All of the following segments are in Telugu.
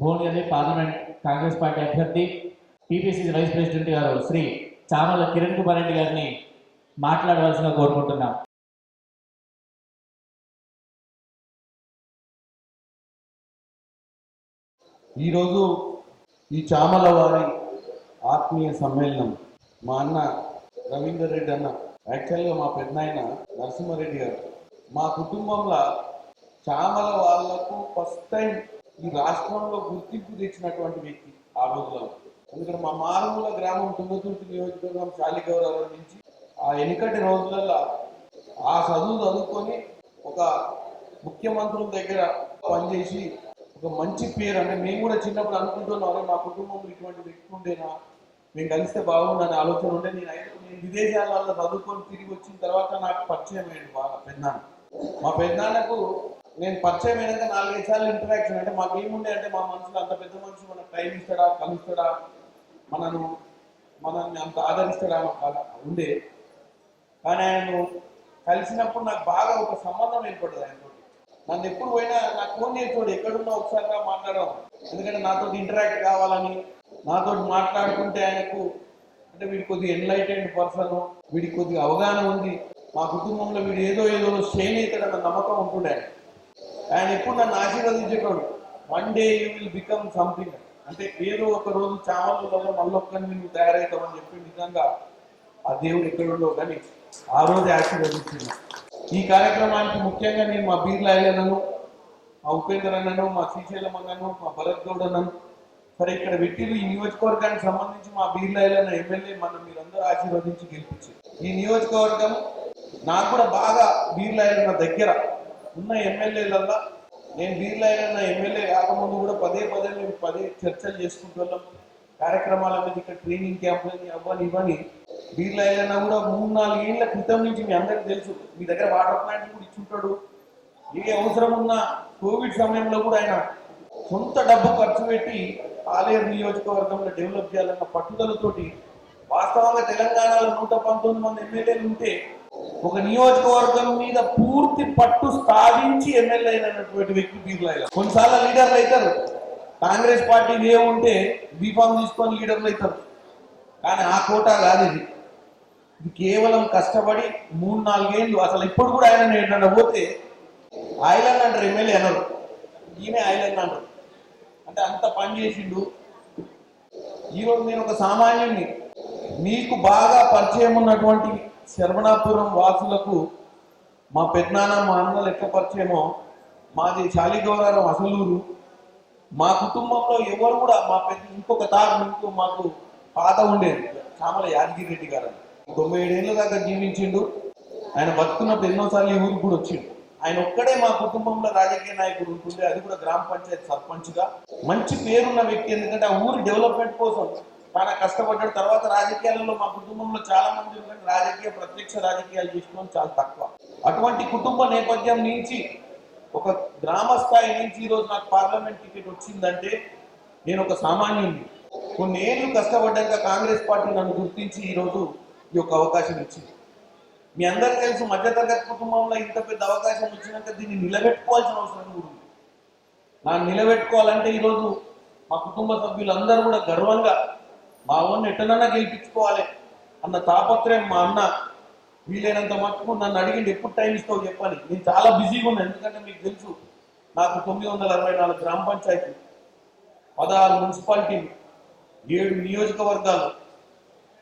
భువనగిరి పార్లమెంట్ కాంగ్రెస్ పార్టీ అభ్యర్థి పీపీసీ వైస్ ప్రెసిడెంట్ గారు శ్రీ చామల కిరణ్ కుమార్ రెడ్డి గారిని మాట్లాడవలసిన కోరుకుంటున్నాం. ఈరోజు ఈ చామల వారి ఆత్మీయ సమ్మేళనం మా అన్న రవీందర్ రెడ్డి అన్న యాక్చువల్గా మా పెద్దనాయన నరసింహారెడ్డి గారు. మా కుటుంబంలో చామల వాళ్ళకు ఫస్ట్ టైం ఈ రాష్ట్రంలో గుర్తింపు తెచ్చినటువంటి వ్యక్తి ఆ రోజులలో ఎందుకంటే మా మారుమూల గ్రామం తుంగతుర్తి నియోజకవర్గం శాలిగౌరవం నుంచి ఆ వెనుకటి రోజులలో ఆ చదువు చదువుకొని ఒక ముఖ్యమంత్రుల దగ్గర పనిచేసి ఒక మంచి పేరు అంటే మేము కూడా చిన్నప్పుడు అనుకుంటున్నాం మా కుటుంబంలో ఇటువంటి వ్యక్తి ఉండేనా మేము కలిస్తే బాగుండని ఆలోచన ఉండే నేను అయితే నేను విదేశాలలో చదువుకొని తిరిగి వచ్చిన తర్వాత నాకు పరిచయం అయింది బాగా పెద్దనాన్న. మా పెద్దనాన్నకు నేను పరిచయం అయినాక నాలుగైదు సార్లు ఇంటరాక్షన్ అంటే మాకు ఏముండే అంటే మా మనసులో అంత పెద్ద మనుషులు మనకు టైం ఇస్తాడా కలుస్తాడా మనను మనల్ని అంత ఆదరిస్తాడా మాకు ఉండే. కానీ ఆయనను కలిసినప్పుడు నాకు బాగా ఒక సంబంధం ఏర్పడ్డది ఆయనతో నన్ను ఎప్పుడు పోయినా నాకు ఫోన్ చేసేవాడు ఎక్కడున్నా ఒకసారిగా మాట్లాడడం ఎందుకంటే నాతో ఇంటరాక్ట్ కావాలని నాతో మాట్లాడుకుంటే ఆయనకు అంటే వీడి కొద్దిగా ఎన్లైటెడ్ పర్సన్ వీడికి కొద్దిగా అవగాహన ఉంది. మా కుటుంబంలో వీడు ఏదో ఏదో స్ట్రెయిన్ నమ్మకం ఉంటుండే ఆయన ఎప్పుడు నన్ను ఆశీర్వదించేటోడు. One day you will become something అంటే ఏదో ఒక రోజు చామలలో మళ్ళొక్కని నువ్వు తయారవుతామని చెప్పి నిజంగా ఆ దేవుడు ఎక్కడుండో కానీ ఆ రోజు ఆశీర్వదించింది. ఈ కార్యక్రమానికి ముఖ్యంగా నేను మా బీర్లా అయ్యనను మా ఉపేంద్ర అన్నను మా శ్రీశైలం అన్నను మా భరత్ గౌడ్ అన్నను సరే ఇక్కడ వ్యక్తులు ఈ నియోజకవర్గానికి సంబంధించి మా బీర్లా అయ్యన ఎమ్మెల్యే మనం మీరందరూ ఆశీర్వదించి గెలిపించారు. ఈ నియోజకవర్గం నాకు కూడా బాగా బీర్లా దగ్గర. ఉన్న ఎమ్మెల్యేలల్లా నేను బీర్ల అయ్యన్న ఎమ్మెల్యే కాకముందు కూడా పదే పదే మేము పదే చర్చలు చేసుకుంటూ కార్యక్రమాల మీద ఇక్కడ ట్రైనింగ్ క్యాంపులని అవ్వని ఇవ్వని వీళ్ళ కూడా మూడు నాలుగు ఏళ్ళ క్రితం నుంచి మీ అందరికి తెలుసు. మీ దగ్గర వాటర్ ప్లాంట్ కూడా ఇచ్చుంటాడు. ఏ అవసరం ఉన్నా కోవిడ్ సమయంలో కూడా ఆయన సొంత డబ్బు ఖర్చు పెట్టి ఆలేరు నియోజకవర్గంలో డెవలప్ చేయాలన్న పట్టుదలతోటి వాస్తవంగా తెలంగాణలో నూట పంతొమ్మిది మంది ఎమ్మెల్యేలు ఉంటే ఒక నియోజకవర్గం మీద పూర్తి పట్టు సాధించి ఎమ్మెల్యే అయినటువంటి వ్యక్తి బీర్లాయిల కొన్నిసార్లు లీడర్లు అవుతారు. కాంగ్రెస్ పార్టీ ఏముంటే బీఫామ్ తీసుకొని లీడర్లు అవుతారు. కానీ ఆ కోటా కాదు ఇది. ఇది కేవలం కష్టపడి మూడు నాలుగేళ్ళు అసలు ఇప్పుడు కూడా ఆయన ఏంటంటే పోతే ఐలన్ అంటారు ఎమ్మెల్యే అనరు ఈయనే ఐలన్ అంటారు. అంటే అంత పని చేసిండు. ఈరోజు నేను ఒక సామాన్యుని మీకు బాగా పరిచయం ఉన్నటువంటి శర్మణాపురం వాసులకు మా పెద్దనాన్న మా అన్న లెక్కపరిచేమో మాది శాలిగౌరవం అసలూరు. మా కుటుంబంలో ఎవరు కూడా మా పెద్ద ఇంకొక తాను ఇంకో మాకు పాత ఉండేది చామల యాదగిరి రెడ్డి గారు. తొంభై ఏడేళ్ళ దాకా జీవించిండు. ఆయన బతుకున్నప్పుడు ఎన్నోసార్లు ఈ ఊరికి కూడా వచ్చిండు. ఆయన ఒక్కడే మా కుటుంబంలో రాజకీయ నాయకుడు ఉంటుండే అది కూడా గ్రామ పంచాయతీ సర్పంచ్గా. మంచి పేరున్న వ్యక్తి ఎందుకంటే ఆ ఊరి డెవలప్మెంట్ కోసం చాలా కష్టపడ్డాడు. తర్వాత రాజకీయాలలో మా కుటుంబంలో చాలా మంది ఉన్నారు. రాజకీయ ప్రత్యక్ష రాజకీయాలు చూసుకోవడం చాలా తక్కువ. అటువంటి కుటుంబ నేపథ్యం నుంచి ఒక గ్రామ స్థాయి నుంచి ఈరోజు నాకు పార్లమెంట్ టికెట్ వచ్చిందంటే నేను ఒక సామాన్యుడిని కొన్ని ఏళ్ళు కష్టపడ్డాక కాంగ్రెస్ పార్టీ నన్ను గుర్తించి ఈరోజు ఈ యొక్క అవకాశం ఇచ్చింది. మీ అందరికీ తెలుసు మధ్యతరగతి కుటుంబంలో ఇంత పెద్ద అవకాశం వచ్చినాక దీన్ని నిలబెట్టుకోవాల్సిన అవసరం కూడా ఉంది. నా నిలబెట్టుకోవాలంటే ఈరోజు మా కుటుంబ సభ్యులందరూ కూడా గర్వంగా మా ఓన్ ఎట్టనన్నా గెలిపించుకోవాలి అన్న తాపత్రయం మా అన్న వీలైనంత మటుకు నన్ను అడిగింది ఎప్పుడు టైం ఇస్తావు? చెప్పని నేను చాలా బిజీగా ఉన్నాను ఎందుకంటే మీకు తెలుసు నాకు తొమ్మిది వందల అరవై నాలుగు గ్రామ పంచాయతీ పదహారు మున్సిపాలిటీలు ఏడు నియోజకవర్గాలు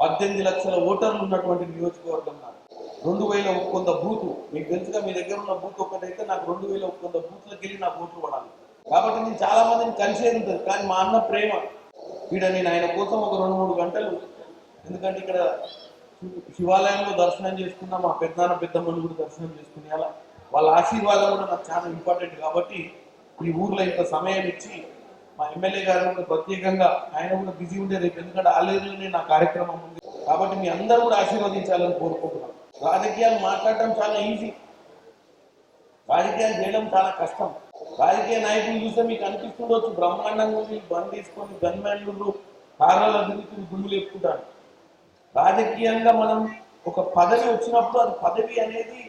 పద్దెనిమిది లక్షల ఓటర్లు ఉన్నటువంటి నియోజకవర్గం నాకు రెండు వేల ఒక్కొంద బూతు మీకు తెలుసుగా మీ దగ్గర ఉన్న బూత్ ఒకటైతే నాకు రెండు వేల ఒక్కొంద బూత్లకు వెళ్ళి నా ఓట్లు పడాలి. కాబట్టి నేను చాలా మందిని కలిసేది ఉంటుంది కానీ మా అన్న ప్రేమ. వీడని నేను ఆయన కోసం ఒక రెండు మూడు గంటలు ఎందుకంటే ఇక్కడ శివ- శివాలయంలో దర్శనం చేసుకున్నా మా పెద్దనాన్న పెద్దమ్మని కూడా దర్శనం చేసుకుని అలా వాళ్ళ ఆశీర్వాదం కూడా నాకు చాలా ఇంపార్టెంట్ కాబట్టి ఈ ఊర్లో ఇంత సమయం ఇచ్చి మా ఎమ్మెల్యే గారు కూడా ప్రత్యేకంగా ఆయన కూడా బిజీ ఉండే రేపు ఎందుకంటే ఆలయంలోనే నా కార్యక్రమం ఉంది. కాబట్టి మీ అందరూ కూడా ఆశీర్వదించాలని కోరుకుంటున్నాను రాజకీయాలు మాట్లాడటం చాలా ఈజీ రాజకీయాలు చేయడం చాలా కష్టం. రాజకీయ నాయకులు చూస్తే మీకు అనిపిస్తుండొచ్చు బ్రహ్మాండంగా ఉంది బంద్ తీసుకొని గన్మ్యాన్లు కార్లలో తిరుగుతూ గుండు ఎక్కుంటారు రాజకీయంగా మనం ఒక పదవి వచ్చినప్పుడు అది పదవి అనేది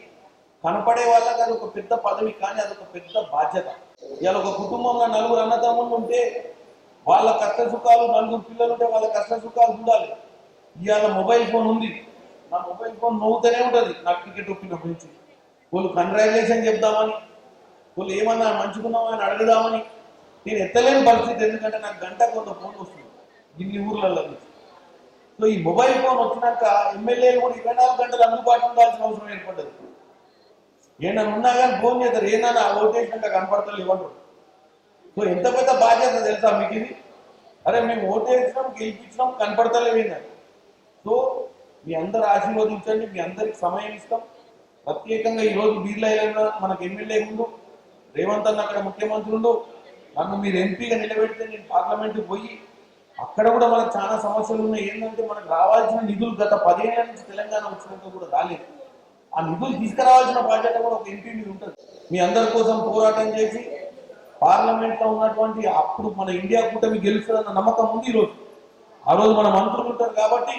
కనపడే వాళ్ళకి అది ఒక పెద్ద పదవి కానీ అది ఒక పెద్ద బాధ్యత. ఇవాళ ఒక కుటుంబంలో నలుగురు అన్నదమ్ములు ఉంటే వాళ్ళ కష్ట సుఖాలు నలుగురు పిల్లలు ఉంటే వాళ్ళ కష్ట సుఖాలు చూడాలి. ఇవాళ మొబైల్ ఫోన్ ఉంది. నా మొబైల్ ఫోన్ నవ్వుతూనే ఉంటుంది నాకు టికెట్ ఒప్పినప్పటి నుంచి వాళ్ళు కంగ్రాచులేషన్ చెప్దామని వాళ్ళు ఏమన్నా మంచుకున్నామా అని అడుగుదామని నేను ఎత్తలేని పరిస్థితి ఎందుకంటే నాకు గంట కొంత ఫోన్ వస్తుంది ఇన్ని ఊర్లలో సో ఈ మొబైల్ ఫోన్ వచ్చినాక ఎమ్మెల్యేలు కూడా ఇరవై నాలుగు గంటలు అందుబాటులో ఉండాల్సిన అవసరం ఏర్పడ్డది. ఏమన్నా ఉన్నా కానీ ఫోన్ చేస్తారు. ఏమన్నా ఓటేసినాక కనపడతలు ఇవ్వండి సో ఎంత పెద్ద బాధ్యత తెలుసా మీకు ఇది? అరే మేము ఓటేసినాం గెలిపించినాం కనపడతలేవు సో మీ అందరు ఆశీర్వదించండి మీ అందరికి సమయం ఇస్తాం. ప్రత్యేకంగా ఈరోజు బీర్లైనా మనకు ఎమ్మెల్యే ఉందో రేవంత్ అన్న అక్కడ ముఖ్యమంత్రులు నన్ను మీరు ఎంపీగా నిలబెడితే నేను పార్లమెంట్కి పోయి అక్కడ కూడా మనకు చాలా సమస్యలు ఉన్నాయి. ఏంటంటే మనకు రావాల్సిన నిధులు గత పదిహేను నుంచి తెలంగాణ వచ్చినంత కూడా రాలేదు. ఆ నిధులు తీసుకురావాల్సిన బాధ్యత కూడా ఒక ఎంపీ మీద ఉంటుంది. మీ అందరి కోసం పోరాటం చేసి పార్లమెంట్లో ఉన్నటువంటి అప్పుడు మన ఇండియా కూటమి గెలుస్తుందన్న నమ్మకం ఉంది ఈరోజు. ఆ రోజు మన మంత్రులు ఉంటారు కాబట్టి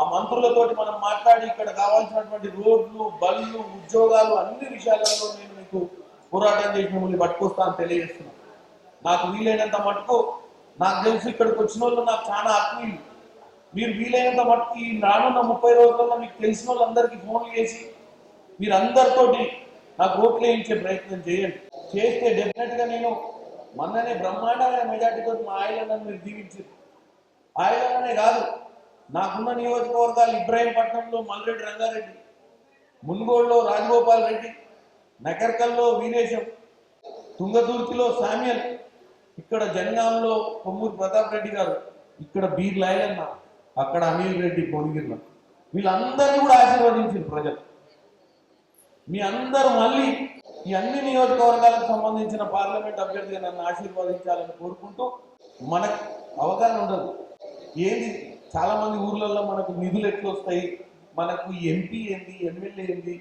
ఆ మంత్రులతోటి మనం మాట్లాడి ఇక్కడ కావాల్సినటువంటి రోడ్లు బళ్ళు ఉద్యోగాలు అన్ని విషయాలలో నేను మీకు పోరాటం చేసి మిమ్మల్ని పట్టుకొస్తాను తెలియజేస్తున్నాను నాకు వీలైనంత మటుకు నాకు తెలుసు ఇక్కడికి వచ్చిన వాళ్ళు నాకు చాలా ఆత్మీయులు. మీరు వీలైనంత మటుకు ఈ రానున్న ముప్పై రోజుల్లో మీకు తెలిసిన వాళ్ళందరికీ ఫోన్లు చేసి మీరందరితోటి నాకు ఓట్లు వేయించే ప్రయత్నం చేయండి. చేస్తే డెఫినెట్గా నేను మొన్ననే బ్రహ్మాండమైన మెజార్టీతో మా ఆయలను మీరు దీవించారు ఆయననే కాదు నాకున్న నియోజకవర్గాలు ఇబ్రాహీంపట్నంలో మల్రెడ్డి రంగారెడ్డి మున్గోడులో రాజగోపాల్ రెడ్డి నకర్కల్లో వీరేశం తుంగతుర్తిలో సామ్యల్ ఇక్కడ జనగాంలో కొమ్మూరు ప్రతాప్ రెడ్డి గారు ఇక్కడ బీర్ లాయలన్న అక్కడ అనిల్ రెడ్డి పొంగిర్ల వీళ్ళందరినీ కూడా ఆశీర్వదించారు ప్రజలు. మీ అందరూ మళ్ళీ ఈ అన్ని నియోజకవర్గాలకు సంబంధించిన పార్లమెంట్ అభ్యర్థిగా నన్ను ఆశీర్వదించాలని కోరుకుంటూ మనకు అవగాహన ఉండదు. ఏంది? చాలా మంది ఊర్లలో మనకు నిధులు ఎట్లా వస్తాయి మనకు ఎంపీ ఏంది? ఎమ్మెల్యే ఏంది?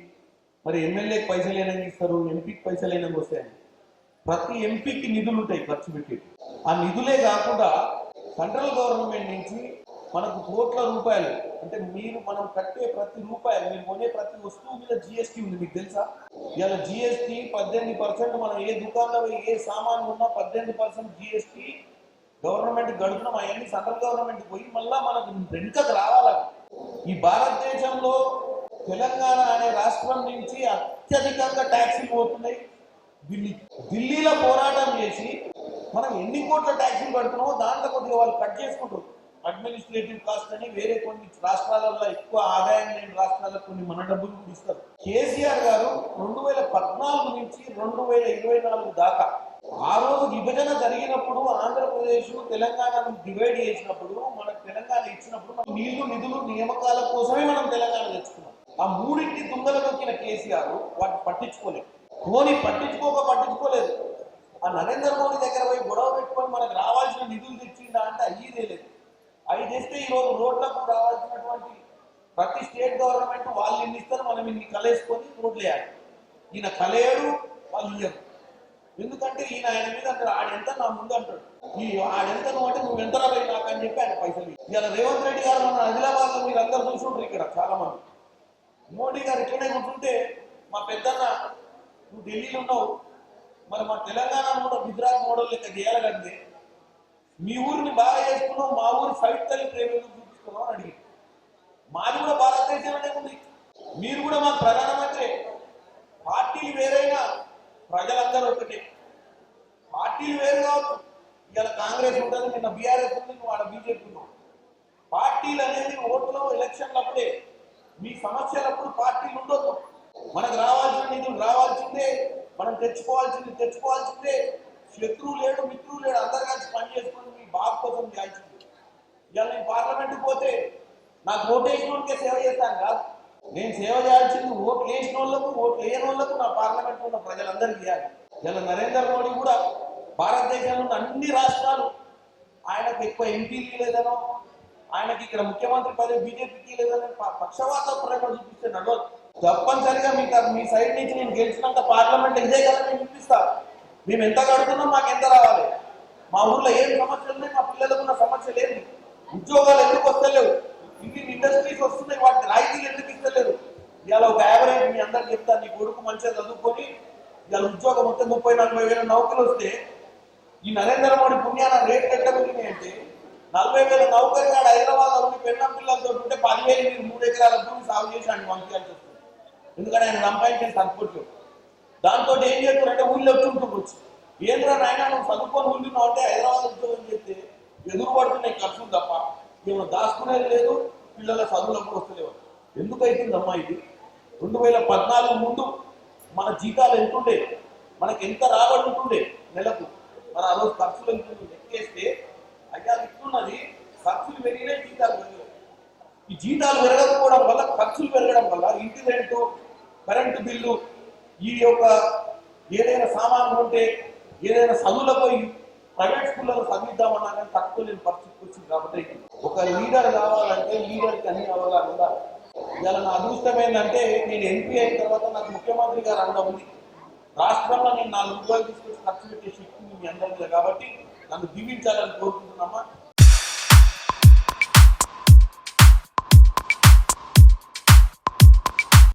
మరి ఎమ్మెల్యేకి పైసలు ఏమైనా ఇస్తారు? ఎంపీకి పైసలు ఏమైనా వస్తాయని ప్రతి ఎంపీకి నిధులు ఉంటాయి ఖర్చు పెట్టి ఆ నిధులే కాకుండా సెంట్రల్ గవర్నమెంట్ నుంచి మనకు కోట్ల రూపాయలు అంటే మీరు మనం కట్టే ప్రతి రూపాయలు మీరు కొనే ప్రతి వస్తువు మీద జిఎస్టీ ఉంది మీకు తెలుసా? ఇలా జిఎస్టీ పద్దెనిమిది పర్సెంట్ మనం ఏ దుకాణంలో ఏ సామాన్లు ఉన్నా పద్దెనిమిది పర్సెంట్ జిఎస్టీ గవర్నమెంట్ గడుపున అవన్నీ సెంట్రల్ గవర్నమెంట్ పోయి మళ్ళీ మనకు వెనుకకు రావాలి ఈ భారతదేశంలో తెలంగాణ అనే రాష్ట్రం నుంచి అత్యధికంగా ట్యాక్సీలు పోతున్నాయి. ఢిల్లీ ఢిల్లీలో పోరాటం చేసి మనం ఎన్ని కోట్ల ట్యాక్సీలు కడుతున్నామో దాంట్లో కొద్దిగా వాళ్ళు కట్ చేసుకుంటారు. అడ్మినిస్ట్రేటివ్ కాస్ట్ అని వేరే కొన్ని రాష్ట్రాలలో ఎక్కువ ఆదాయం లేని రాష్ట్రాలకు కొన్ని మన డబ్బులు కూడా ఇస్తారు. కేసీఆర్ గారు రెండు వేల పద్నాలుగు నుంచి రెండు వేల ఇరవై నాలుగు దాకా ఆ రోజు విభజన జరిగినప్పుడు ఆంధ్రప్రదేశ్ తెలంగాణను డివైడ్ చేసినప్పుడు మనకు తెలంగాణ ఇచ్చినప్పుడు నీళ్ళు నిధులు నియామకాల కోసమే మనం తెలంగాణ తెచ్చుకున్నాం. ఆ మూడింటి తుంగలు నొక్కిన కేసీఆర్ వాటిని పట్టించుకోలేదు. ధోని పట్టించుకోక పట్టించుకోలేదు. ఆ నరేంద్ర మోడీ దగ్గర పోయి గొడవ పెట్టుకొని మనకు రావాల్సిన నిధులు తెచ్చిందా అంటే అయ్యేదే లేదు. అవి తెస్తే ఈ రోడ్లకు రావాల్సినటువంటి ప్రతి స్టేట్ గవర్నమెంట్ వాళ్ళు ఇన్ని ఇస్తారు మనం ఇన్ని కలేసుకొని రోడ్లు వేయాలి. ఈయన కలేడు వాళ్ళు ఇయ్యరు. ఎందుకంటే ఈయన ఆయన మీద అంటాడు ఆడెంత నా ముందు అంటాడు. ఈ ఆడెంత నువ్వు అంటే నువ్వు ఎంత రాబోయి నాకు అని చెప్పి ఆయన పైసలు ఇవాళ రేవంత్ రెడ్డి గారు మన ఆదిలాబాద్లో మీరు అందరు చూసుకుంటారు ఇక్కడ చాలా మంది మోడీ గారు ఇట్లనే ఉంటుంటే మా పెద్దన్న నువ్వు ఢిల్లీలో ఉన్నావు. మరి మా తెలంగాణ కూడా గుజరాత్ మోడల్ లెక్క చేయాలంటే మీ ఊరిని బాగా చేసుకున్నావు మా ఊరి ఫైట్ తల్లి ప్రేమను ఎందుకు చూపిస్తున్నావు అని అడిగి మాది కూడా భారతదేశంలోనే ఉంది. మీరు కూడా మా ప్రధానమంత్రి. పార్టీలు వేరైనా ప్రజలందరూ ఒకటే. పార్టీలు వేరు కావచ్చు ఇవాళ కాంగ్రెస్ ఉంటుంది నిన్న బీఆర్ఎస్ ఉంది నువ్వు ఆడ బీజేపీ ఉన్నావు. పార్టీలు అనేది ఓట్లు ఎలక్షన్లు అప్పుడే మీ సమస్యలప్పుడు పార్టీలు ఉండొద్దు. మనకు రావాల్సిన నిధులు రావాల్సిందే. మనం తెచ్చుకోవాల్సింది తెచ్చుకోవాల్సిందే. శత్రువు లేడు మిత్రువు లేడు అందరు కలిసి పనిచేసుకుని మీ బాబు కోసం చేయాల్సింది ఇవాళ నేను పార్లమెంట్కి పోతే నాకు ఓటు వేసిన వాళ్ళకే సేవ చేస్తాను కాదు. నేను సేవ చేయాల్సింది ఓట్లు వేసిన వాళ్ళకు ఓట్లు వేయని వాళ్ళకు నా పార్లమెంట్లో ఉన్న ప్రజలందరికీ ఇవ్వాలి. ఇలా నరేంద్ర మోడీ కూడా భారతదేశంలో ఉన్న అన్ని రాష్ట్రాలు ఆయనకు ఎక్కువ ఎంపీలు లేదనో ఆయనకి ఇక్కడ ముఖ్యమంత్రి పదవి బీజేపీకి లేదని పక్షవాత ప్రకటన చూపిస్తే నడవదు తప్పనిసరిగా మీకు మీ సైడ్ నుంచి నేను గెలిచినంత పార్లమెంట్ ఇదే కదా నేను చూపిస్తా. మేము ఎంత కడుతున్నాం మాకు ఎంత రావాలి? మా ఊర్లో ఏం సమస్యలు ఉన్నాయి మా పిల్లలకు ఉన్న సమస్యలు ఏంటి? ఉద్యోగాలు ఎందుకు వస్తలేవు? ఇన్ని ఇండస్ట్రీస్ వస్తున్నాయి వాటికి రాయితీలు ఎందుకు ఇస్తలేరు ఇవాళ ఒక యావరేజ్ మీ అందరికి చెప్తా నీ కొడుకు మంచిగా చదువుకొని ఇవాళ ఉద్యోగం మొత్తం ముప్పై నలభై వేల నౌకలు వస్తే ఈ నరేంద్ర మోడీ పుణ్యాన రేట్లు ఎట్లా పెరిగినాయి నలభై వేల నౌకరిగాడు హైదరాబాద్ ఉండి పెన్న పిల్లలతో ఉంటే పదివేలు మీరు మూడు ఎకరాల భూమి సాగు చేసి ఆయన పంపించాల్సి వస్తుంది ఎందుకంటే ఆయన సంపాదించిన సరిపోట్లేదు దాంతో ఏం చేస్తున్నారంటే ఊళ్ళో వచ్చి ఏంద్రా నాయన నువ్వు చదువుకొని ఉంటున్నావు అంటే హైదరాబాద్ ఉద్యోగం చేస్తే ఎదురు పడుతున్నాయి ఖర్చులు తప్ప ఏమైనా దాచుకునేది లేదు పిల్లల చదువులకు వస్తలేవు. ఎందుకు అవుతుందమ్మా ఇది? రెండు వేల పద్నాలుగు ముందు మన జీతాలు ఎంత ఉండే? మనకి ఎంత రాబడి ఉంటుండే? నెలకు. మన ఆ రోజు ఖర్చులు ఎంత లెక్కేస్తే అయ్యా ఇట్లున్నది ఖర్చులు పెరిగినాయి జీతాలు పెరిగినాయి. ఈ జీతాలు పెరగకపోవడం వల్ల ఖర్చులు పెరగడం వల్ల ఇంటి రెంటు కరెంటు బిల్లు ఈ యొక్క ఏదైనా సామాన్లు ఉంటే ఏదైనా చదువులకు పోయి ప్రైవేట్ స్కూళ్ళలో చదివిద్దామన్నా కానీ తక్కువ లేని పరిస్థితికి వచ్చింది కాబట్టి ఒక లీడర్ కావాలంటే లీడర్కి అన్ని అవగాహన ఉండాలి. ఇవాళ నా అదృష్టం ఏంటంటే నేను ఎంపీ అయిన తర్వాత నాకు ముఖ్యమంత్రి గారు అండ ఉంది. రాష్ట్రంలో నేను నాలుగు రూపాయలు తీసుకొచ్చి ఖర్చు పెట్టే శక్తి మీ అందరికీ కాబట్టి నన్ను దీవించాలని కోరుకుంటున్నామా